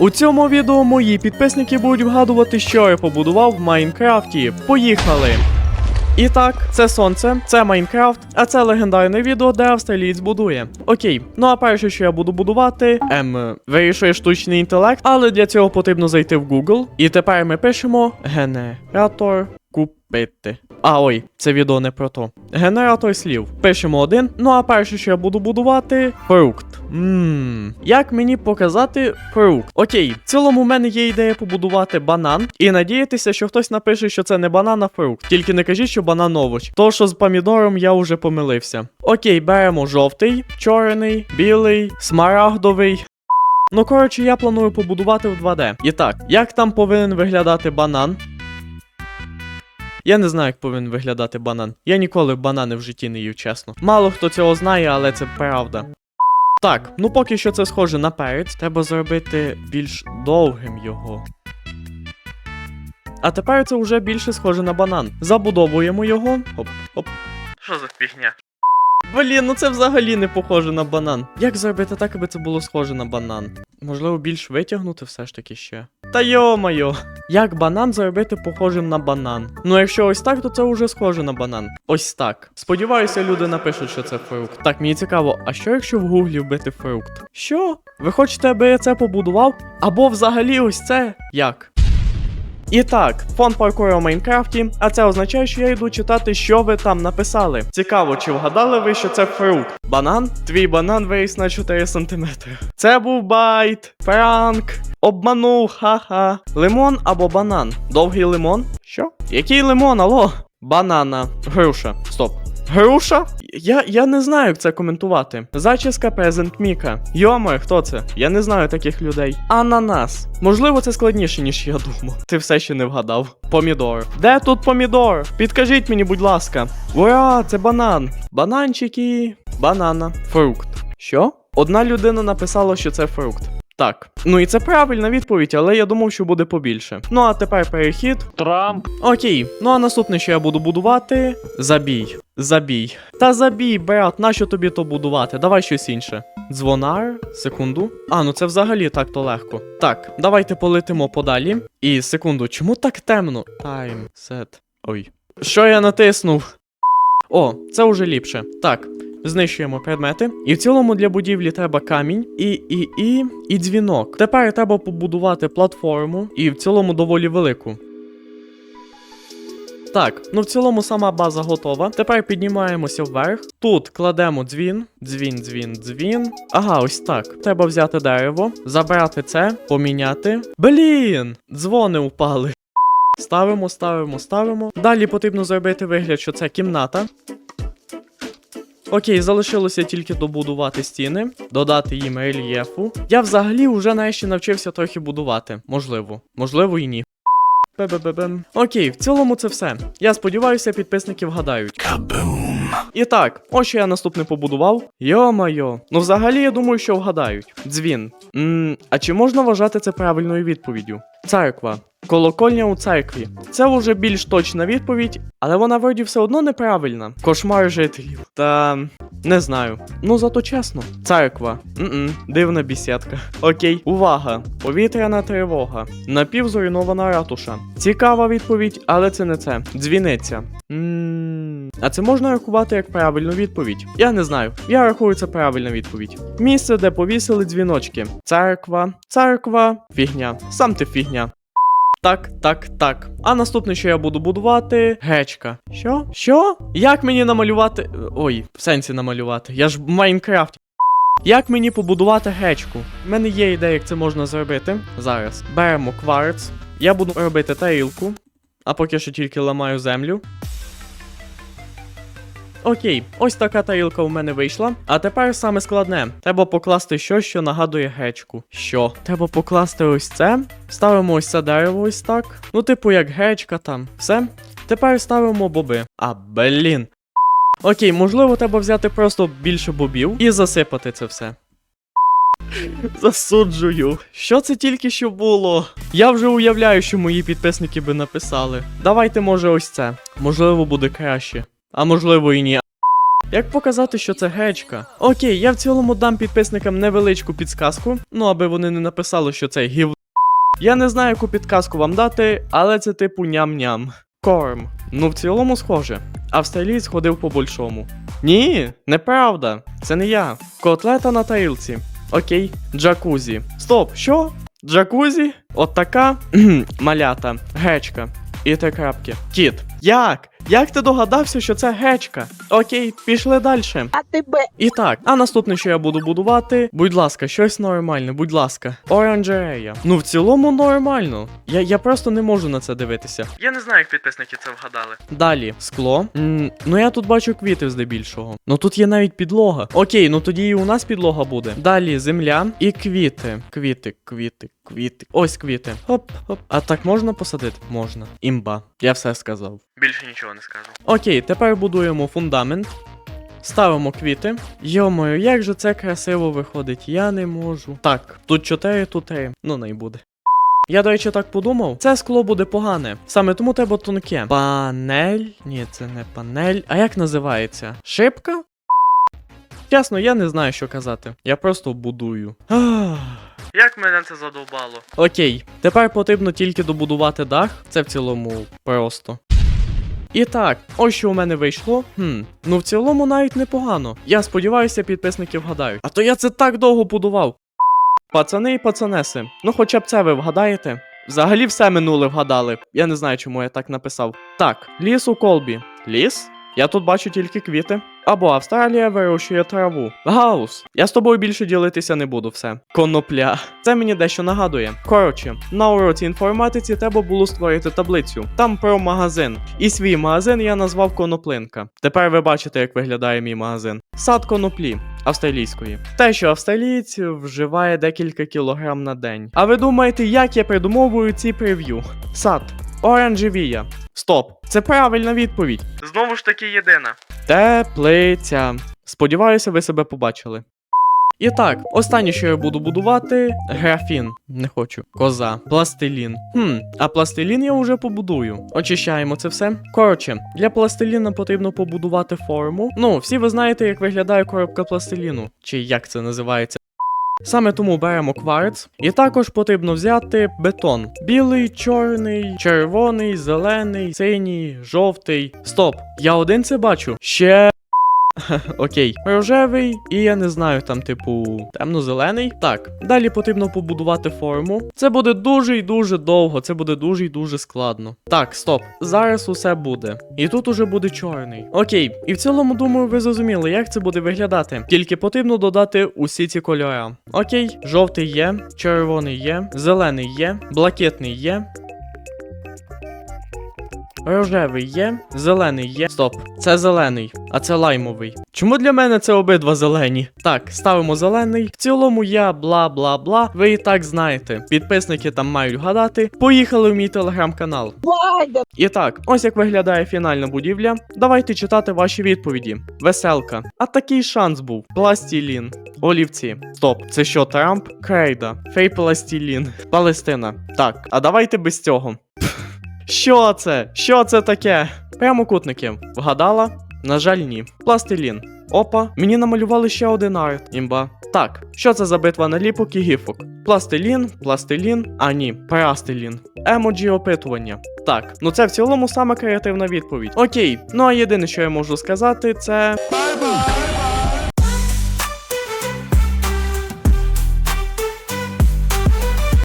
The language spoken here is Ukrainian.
У цьому відео мої підписники будуть вгадувати, що я побудував в Майнкрафті. Поїхали! І так, це сонце, це Майнкрафт, а це легендарне відео, де австралієць будує. Окей, ну а перше, що я буду будувати, ем, вирішує штучний інтелект, але для цього потрібно зайти в Google. І тепер ми пишемо генератор купити. А ой, це відео не про то. Генератор слів. Пишемо один. Ну а перше, що я буду будувати, фрукт. Ммм. Як мені показати фрукт? Окей, в цілому в мене є ідея побудувати банан і надіятися, що хтось напише, що це не банан, а фрукт. Тільки не кажіть, що банан овоч. То, що з помідором я вже помилився. Окей, беремо жовтий, чорний, білий, смарагдовий. Ну, коротше, я планую побудувати в 2D. І так, як там повинен виглядати банан? Я не знаю, як повинен виглядати банан. Я ніколи банани в житті не їв, чесно. Мало хто цього знає, але це правда. Так, ну поки що це схоже на перець, треба зробити більш довгим його. А тепер це вже більше схоже на банан. Забудовуємо його. Оп, оп. Що за фігня? Блін, ну це взагалі не похоже на банан. Як зробити так, аби це було схоже на банан? Можливо, більш витягнути все ж таки ще. Та йо-моє, як банан зробити похожим на банан? Ну якщо ось так, то це вже схоже на банан. Ось так. Сподіваюся, люди напишуть, що це фрукт. Так, мені цікаво, а що якщо в гуглі вбити фрукт? Що? Ви хочете, аби я це побудував? Або взагалі ось це? Як? І так, фон паркуру у Майнкрафті, а це означає, що я йду читати, що ви там написали. Цікаво, чи вгадали ви, що це фрукт? Банан? Твій банан виріс на 4 см. Це був байт, пранк, обманув, ха-ха. Лимон або банан? Довгий лимон? Що? Який лимон, алло? Банана. Груша. Стоп. Груша? Я, я не знаю, як це коментувати. Зачіска презент Міка. Йоме, хто це? Я не знаю таких людей. Ананас. Можливо, це складніше, ніж я думав. Ти все ще не вгадав. Помідор. Де тут помідор? Підкажіть мені, будь ласка. Ура, це банан. Бананчики. Банана. Фрукт. Що? Одна людина написала, що це фрукт. Так, ну і це правильна відповідь, але я думав, що буде побільше. Ну а тепер перехід. Трамп. Окей, ну а наступне, що я буду будувати. Забій. Забій. Та забій, брат, нащо тобі то будувати? Давай щось інше. Дзвонар, секунду. А, ну це взагалі так то легко. Так, давайте полетимо подалі. І секунду, чому так темно? Тайм, сет. Ой. Що я натиснув? О, це вже ліпше. Так. Знищуємо предмети. І в цілому для будівлі треба камінь і, і, і, і дзвінок. Тепер треба побудувати платформу, і в цілому доволі велику. Так, ну в цілому сама база готова. Тепер піднімаємося вверх. Тут кладемо дзвін, дзвін, дзвін, дзвін. Ага, ось так. Треба взяти дерево, забрати це, поміняти. Блін! Дзвони упали. Ставимо, ставимо, ставимо. Далі потрібно зробити вигляд, що це кімната. Окей, залишилося тільки добудувати стіни, додати їм рельєфу. Я взагалі вже нарешті навчився трохи будувати. Можливо, можливо і ні. Окей, в цілому це все. Я сподіваюся, підписники вгадають. І так, ось що я наступне побудував. Йо-майо. Ну взагалі я думаю, що вгадають. Дзвін. Ммм, а чи можна вважати це правильною відповіддю? Церква. Колокольня у церкві. Це вже більш точна відповідь, але вона вроді все одно неправильна. Кошмар жителів. Та не знаю. Ну зато чесно. Церква. М-м, дивна бісідка. Окей, увага. Повітряна тривога. Напівзруйнована ратуша. Цікава відповідь, але це не це. Дзвіниця. Ммм. А це можна рахувати як правильну відповідь? Я не знаю. Я рахую це правильна відповідь. Місце, де повісили дзвіночки. Церква, церква, фігня. Сам ти фігня. Так, так, так. А наступне, що я буду будувати, гречка. Що? Що? Як мені намалювати. Ой, в сенсі намалювати. Я ж в Майнкрафті. Як мені побудувати гречку? У мене є ідея, як це можна зробити. Зараз. Беремо кварц. Я буду робити тарілку. А поки що тільки ламаю землю. Окей, ось така тарілка у мене вийшла. А тепер саме складне. Треба покласти щось, що нагадує гречку. Що? Треба покласти ось це. Ставимо ось це дерево ось так. Ну, типу, як гречка там. Все. Тепер ставимо боби. А, блін. Окей, можливо, треба взяти просто більше бобів і засипати це все. Засуджую. Що це тільки що було? Я вже уявляю, що мої підписники би написали. Давайте, може, ось це. Можливо, буде краще. А можливо і ні. Як показати, що це гречка? Окей, я в цілому дам підписникам невеличку підсказку, ну аби вони не написали, що це гів. Я не знаю, яку підказку вам дати, але це типу ням-ням. Корм. Ну, в цілому схоже. Австралієць ходив по большому. Ні, неправда. Це не я. Котлета на тарілці. Окей, джакузі. Стоп, що? Джакузі? От така малята, гречка. І три крапки. Кіт. Як? Як ти догадався, що це гречка? Окей, пішли далі. А тебе І так, а наступне, що я буду будувати, будь ласка, щось нормальне, будь ласка. Оранжерея. Ну, в цілому нормально. Я, я просто не можу на це дивитися. Я не знаю, як підписники це вгадали. Далі, скло. м ну я тут бачу квіти здебільшого. Ну тут є навіть підлога. Окей, ну тоді і у нас підлога буде. Далі земля і квіти. Квіти, квіти, квіти. Ось квіти. Хоп, хоп. А так можна посадити? Можна. Імба. Я все сказав. Більше нічого не скажу. Окей, тепер будуємо фундамент. Ставимо квіти. Йомою, як же це красиво виходить, я не можу. Так, тут 4, тут 3. Ну не буде. Я, до речі, так подумав, це скло буде погане. Саме тому треба тонке. Панель. Ні, це не панель. А як називається? Шипка? Чесно, я не знаю, що казати. Я просто будую. Ах. Як мене це задовбало? Окей, тепер потрібно тільки добудувати дах. Це в цілому просто. І так, ось що у мене вийшло. Хм, ну в цілому навіть непогано. Я сподіваюся, підписники вгадають. А то я це так довго будував. Пацани і пацанеси, ну хоча б це ви вгадаєте. Взагалі все минуле вгадали. Я не знаю, чому я так написав. Так, ліс у колбі. Ліс? Я тут бачу тільки квіти. Або Австралія вирощує траву. Гаус. Я з тобою більше ділитися не буду все. Конопля. Це мені дещо нагадує. Коротше, на уроці інформатиці треба було створити таблицю. Там про магазин. І свій магазин я назвав коноплинка. Тепер ви бачите, як виглядає мій магазин. Сад коноплі. Австралійської. Те, що австралієць вживає декілька кілограм на день. А ви думаєте, як я придумовую ці прев'ю? Сад. Оранжевія. Стоп. Це правильна відповідь. Знову ж таки єдина. Теплиця. Сподіваюся, ви себе побачили. І так, останнє, що я буду будувати графін. Не хочу. Коза. Пластилін. Хм, а пластилін я вже побудую. Очищаємо це все. Коротше, для пластиліна потрібно побудувати форму. Ну, всі ви знаєте, як виглядає коробка пластиліну, чи як це називається. Саме тому беремо кварц, і також потрібно взяти бетон: білий, чорний, червоний, зелений, синій, жовтий. Стоп, я один це бачу. Ще. Окей, рожевий, і я не знаю, там, типу, темно-зелений. Так, далі потрібно побудувати форму. Це буде дуже і дуже довго, це буде дуже і дуже складно. Так, стоп, зараз усе буде. І тут уже буде чорний. Окей, і в цілому, думаю, ви зрозуміли, як це буде виглядати. Тільки потрібно додати усі ці кольори. Окей, жовтий є, червоний є, зелений є, блакитний є. Рожевий є, зелений є. Стоп, це зелений, а це лаймовий. Чому для мене це обидва зелені? Так, ставимо зелений. В цілому я бла бла бла. Ви і так знаєте. Підписники там мають гадати. Поїхали в мій телеграм-канал. І так, ось як виглядає фінальна будівля. Давайте читати ваші відповіді. Веселка. А такий шанс був. Пластілін. Олівці. Стоп, це що, Трамп? Крейда. Фейпластілін. Палестина. Так, а давайте без цього. Що це? Що це таке? Прямокутники. Вгадала? На жаль, ні. Пластилін. Опа, мені намалювали ще один арт. Імба. Так, що це за битва наліпок і гіфок? Пластилін, пластилін, а ні, прастилін. Емоджі опитування. Так, ну це в цілому саме креативна відповідь. Окей, ну а єдине, що я можу сказати, це.